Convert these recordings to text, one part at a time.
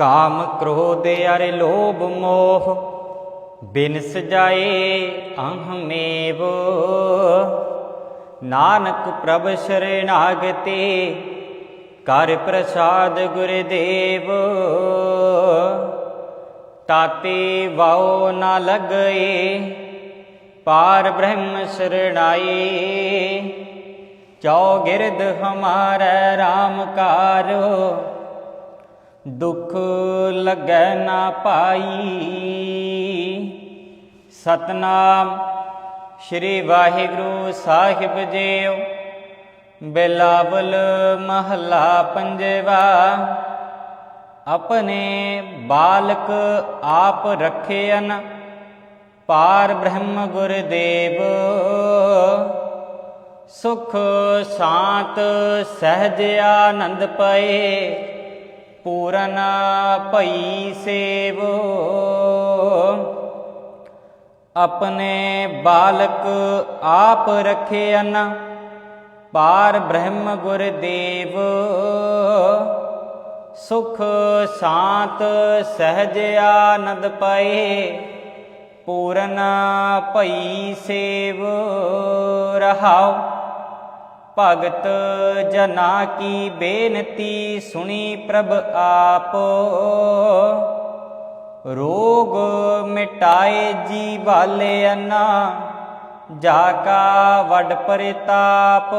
ਕਾਮ ਕ੍ਰੋਧ ਅਰ ਲੋਭ ਮੋਹ ਬਿਨ ਸਜਾਏ ਅਹਮੇਵ ਨਾਨਕ ਪ੍ਰਭ ਸ਼ਰਣਾਗਤੇ, ਕਰ ਪ੍ਰਸਾਦ ਗੁਰਦੇਵ। ਤਾਤੇ ਵਾਉ ਨਾ ਲਗਏ, ਪਾਰ ਬ੍ਰਹਮ ਸ਼ਰਣਾਈ ਚੌ ਗਿਰਦ ਹਮਾਰਾ RAM ਕਾਰੋ ਦੁਖ ਲੱਗੈ ਨਾ ਪਾਈ। ਸਤਨਾਮ ਸ਼੍ਰੀ ਵਾਹਿਗੁਰੂ ਸਾਹਿਬ ਜੀਓ, ਬਿਲਾਵਲ ਮਹੱਲਾ ਪੰਜਵਾ, ਆਪਣੇ ਬਾਲਕ ਆਪ ਰਖਿਅਨ ਪਾਰ ਬ੍ਰਹਮ ਗੁਰਦੇਵ। ਸੁਖ, ਸ਼ਾਂਤ, ਸਹਿਜ, ਆਨੰਦ ਪਏ ਪੂਰਨ ਭਈ ਸੇਵੋ। ਆਪਣੇ ਬਾਲਕ ਆਪ ਰਖਿਅਨ ਪਾਰ ਬ੍ਰਹਮ ਗੁਰਦੇਵ ਸੁਖ ਸ਼ਾਂਤ ਸਹਿਜ ਆਨੰਦ ਪਏ, ਪੂਰਨ ਭਈ ਸੇਵ ਰਹਾਉ। ਭਗਤ ਜਨਾ ਕੀ ਬੇਨਤੀ ਸੁਣੀ ਪ੍ਰਭ ਆਪ। ਰੋਗ ਮਿਟਾਏ ਜੀ ਵਾਲੇ ਅਨਾ ਜਾ ਕਾ ਵੱਡ ਪਰਤਾਪ।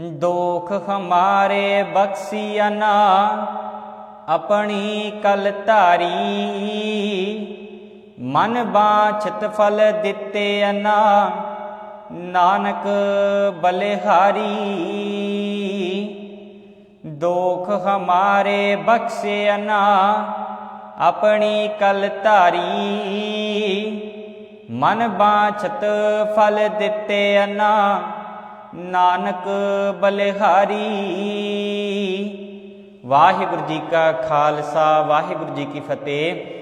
ਦੋਖ ਹਮਾਰੇ ਬਖਸ਼ੀ ਅਨਾ, ਆਪਣੀ ਕਲ ਧਾਰੀ। ਮਨ ਬਾਛਤ ਫਲ ਦਿੱਤੇ ਅਨਾ ਨਾਨਕ ਬਲਿਹਾਰੀ, ਦੋਖ ਹਮਾਰੇ ਬਖਸ਼ੇ ਅਨਾ, ਆਪਣੀ ਕਲ ਧਾਰੀ। ਮਨ ਬਾਛਤ ਫਲ ਦਿੱਤੇ ਅਨਾ, ਨਾਨਕ ਬਲਿਹਾਰੀ। ਵਾਹਿਗੁਰੂ ਜੀ ਕਾ ਖਾਲਸਾ, ਵਾਹਿਗੁਰੂ ਜੀ ਕੀ ਫਤਿਹ।